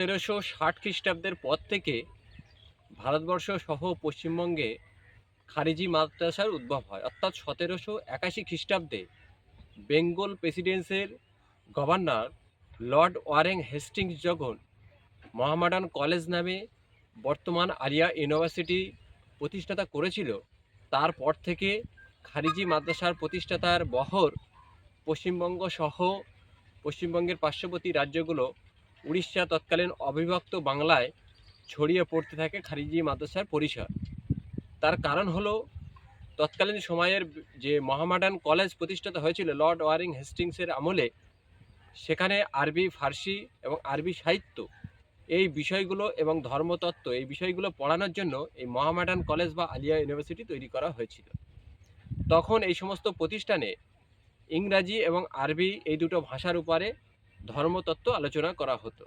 তেরোশো ষাট খ্রিস্টাব্দের পর থেকে ভারতবর্ষ সহ পশ্চিমবঙ্গে খারিজি মাদ্রাসার উদ্ভব হয়। অর্থাৎ সতেরোশো একাশি খ্রিস্টাব্দে বেঙ্গল প্রেসিডেন্সির গভর্নর লর্ড ওয়ারেং হেস্টিংস যখন মহামাডান কলেজ নামে বর্তমান আরিয়া ইউনিভার্সিটি প্রতিষ্ঠাতা করেছিল, তারপর থেকে খারিজি মাদ্রাসার প্রতিষ্ঠাতার বহর পশ্চিমবঙ্গ সহ পশ্চিমবঙ্গের পার্শ্ববর্তী রাজ্যগুলো উড়িষ্যা তৎকালীন অবিভক্ত বাংলায় ছড়িয়ে পড়তে থাকে খারিজি মাদ্রাসার পরিসর। তার কারণ হলো, তৎকালীন সময়ের যে মহামাডান কলেজ প্রতিষ্ঠিত হয়েছিল লর্ড ওয়ারিং হেস্টিংসের আমলে, সেখানে আরবি, ফার্সি এবং আরবি সাহিত্য এই বিষয়গুলো এবং ধর্মতত্ত্ব এই বিষয়গুলো পড়ানোর জন্য এই মহামাডান কলেজ বা আলিয়া ইউনিভার্সিটি তৈরি করা হয়েছিল। তখন এই সমস্ত প্রতিষ্ঠানে ইংরাজি এবং আরবি এই দুটো ভাষার উপরে ধর্মতত্ত্ব আলোচনা করা হতো।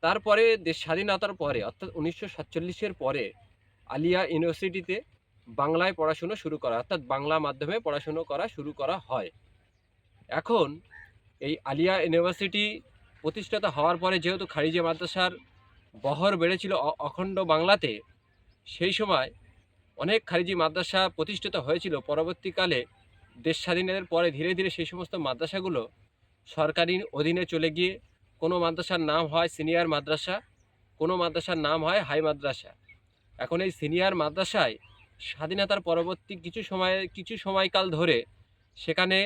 তারপরে দেশ স্বাধীনতার পরে, অর্থাৎ উনিশশো সাতচল্লিশের পরে আলিয়া ইউনিভার্সিটিতে বাংলায় পড়াশুনো শুরু করা, অর্থাৎ বাংলা মাধ্যমে পড়াশুনো করা শুরু করা হয়। এখন এই আলিয়া ইউনিভার্সিটি প্রতিষ্ঠাতা হওয়ার পরে যেহেতু খারিজে মাদ্রাসার বহর বেড়েছিল অখণ্ড বাংলাতে, সেই সময় অনেক খারিজি মাদ্রাসা প্রতিষ্ঠিত হয়েছিল। পরবর্তীকালে দেশ স্বাধীনের পরে ধীরে ধীরে সেই সমস্ত মাদ্রাসাগুলো সরকারি অধীনে চলে গিয়ে কোনো মাদ্রাসার নাম হয় সিনিয়র মাদ্রাসা, কোনো মাদ্রাসার নাম হয় হাই মাদ্রাসা। এখন এই সিনিয়র মাদ্রাসায় স্বাধীনতার পরবর্তী কিছু সময়, কিছু সময়কাল ধরে সেখানে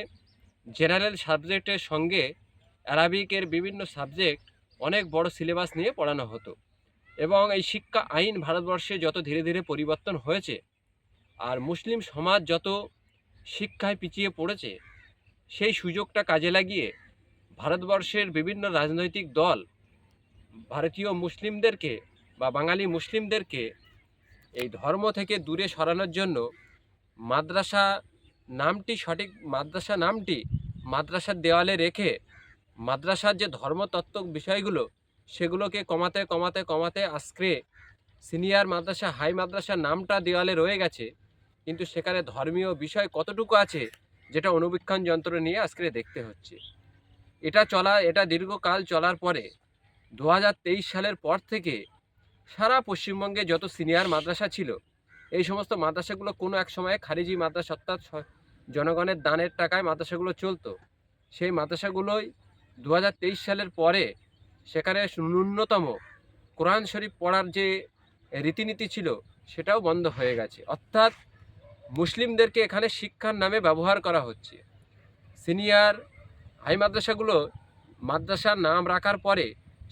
জেনারেল সাবজেক্টের সঙ্গে অ্যারাবিকের বিভিন্ন সাবজেক্ট অনেক বড় সিলেবাস নিয়ে পড়ানো হতো এবং এই শিক্ষা আইন ভারতবর্ষে যত ধীরে ধীরে পরিবর্তন হয়েছে আর মুসলিম সমাজ যত শিক্ষায় পিছিয়ে পড়েছে, সেই সুযোগটা কাজে লাগিয়ে ভারতবর্ষের বিভিন্ন রাজনৈতিক দল ভারতীয় মুসলিমদেরকে বা বাঙালি মুসলিমদেরকে এই ধর্ম থেকে দূরে সরানোর জন্য মাদ্রাসা নামটি সঠিক, মাদ্রাসা নামটি মাদ্রাসার দেওয়ালে রেখে মাদ্রাসার যে ধর্মতত্ত্ব বিষয়গুলো, সেগুলোকে কমাতে কমাতে কমাতে আজকে সিনিয়র মাদ্রাসা, হাই মাদ্রাসার নামটা দেওয়ালে রয়ে গেছে। কিন্তু সেখানে ধর্মীয় বিষয় কতটুকু আছে, যেটা অনুবীক্ষণ যন্ত্র নিয়ে আজকে দেখতে হচ্ছে। এটা চলা, এটা দীর্ঘকাল চলার পরে দু হাজার তেইশ সালের পর থেকে সারা পশ্চিমবঙ্গে যত সিনিয়র মাদ্রাসা ছিল, এই সমস্ত মাদ্রাসাগুলো কোনো এক সময়ে খারিজি মাদ্রাসা অর্থাৎ জনগণের দানের টাকায় মাদ্রাসাগুলো চলতো। সেই মাদ্রাসাগুলোই দু হাজার তেইশ সালের পরে সেখানে ন্যূনতম কোরআন শরীফ পড়ার যে রীতিনীতি ছিল, সেটাও বন্ধ হয়ে গেছে। অর্থাৎ মুসলিমদেরকে এখানে শিক্ষার নামে ব্যবহার করা হচ্ছে। সিনিয়র হাই মাদ্রাসাগুলো মাদ্রাসার নাম রাখার পরে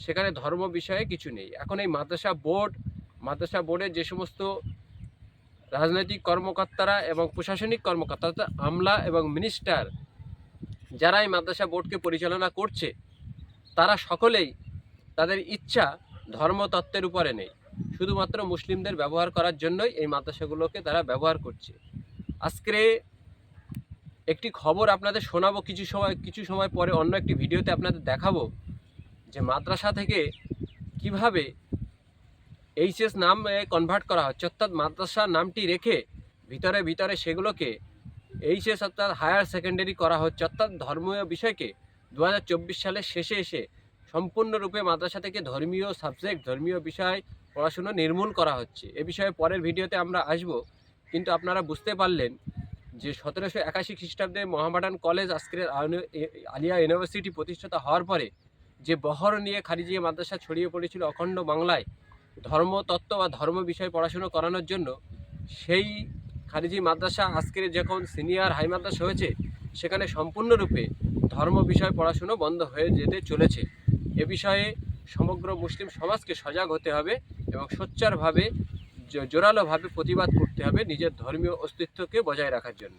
সেখানে ধর্ম বিষয়ে কিছু নেই। এখন এই মাদ্রাসা বোর্ড, মাদ্রাসা বোর্ডের যে সমস্ত রাজনৈতিক কর্মকর্তারা এবং প্রশাসনিক কর্মকর্তা আমলা এবং মিনিস্টার যারা এই মাদ্রাসা বোর্ডকে পরিচালনা করছে, তারা সকলেই তাদের ইচ্ছা ধর্মতত্ত্বের উপরে নেই। শুধুমাত্র মুসলিমদের ব্যবহার করার জন্যই এই মাদ্রাসাগুলোকে তারা ব্যবহার করছে। আজকে একটি খবর আপনাদের শোনাবো কিছু সময় কিছু সময় পরে অন্য একটি ভিডিওতে আপনাদের দেখাবো যে মাদ্রাসা থেকে কীভাবে এইচএস নাম কনভার্ট করা হচ্ছে অর্থাৎ মাদ্রাসা নামটি রেখে ভিতরে ভিতরে সেগুলোকে এইচএস অর্থাৎ হায়ার সেকেন্ডারি করা হচ্ছে। অর্থাৎ ধর্মীয় বিষয়কে দু হাজার চব্বিশ সালের শেষে এসে সম্পূর্ণরূপে মাদ্রাসা থেকে ধর্মীয় সাবজেক্ট ধর্মীয় বিষয় পড়াশুনো নির্মূল করা হচ্ছে। এ বিষয়ে পরের ভিডিওতে আমরা আসব। কিন্তু আপনারা বুঝতে পারলেন যে সতেরোশো একাশি খ্রিস্টাব্দে মহামাডান কলেজ আজকের আলিয়া ইউনিভার্সিটি প্রতিষ্ঠাতা হওয়ার পরে যে বহর নিয়ে খারিজিয়া মাদ্রাসা ছড়িয়ে পড়েছিল অখণ্ড বাংলায় ধর্মতত্ত্ব বা ধর্ম বিষয়ে পড়াশুনো করানোর জন্য, সেই খারিজি মাদ্রাসা আজকের যখন সিনিয়র হাই মাদ্রাসা হয়েছে, সেখানে সম্পূর্ণরূপে ধর্ম বিষয় পড়াশুনো বন্ধ হয়ে যেতে চলেছে। এ বিষয়ে সমগ্র মুসলিম সমাজকে সজাগ হতে হবে এবং সোচ্চারভাবে জোরালোভাবে প্রতিবাদ করতে হবে নিজের ধর্মীয় অস্তিত্বকে বজায় রাখার জন্য।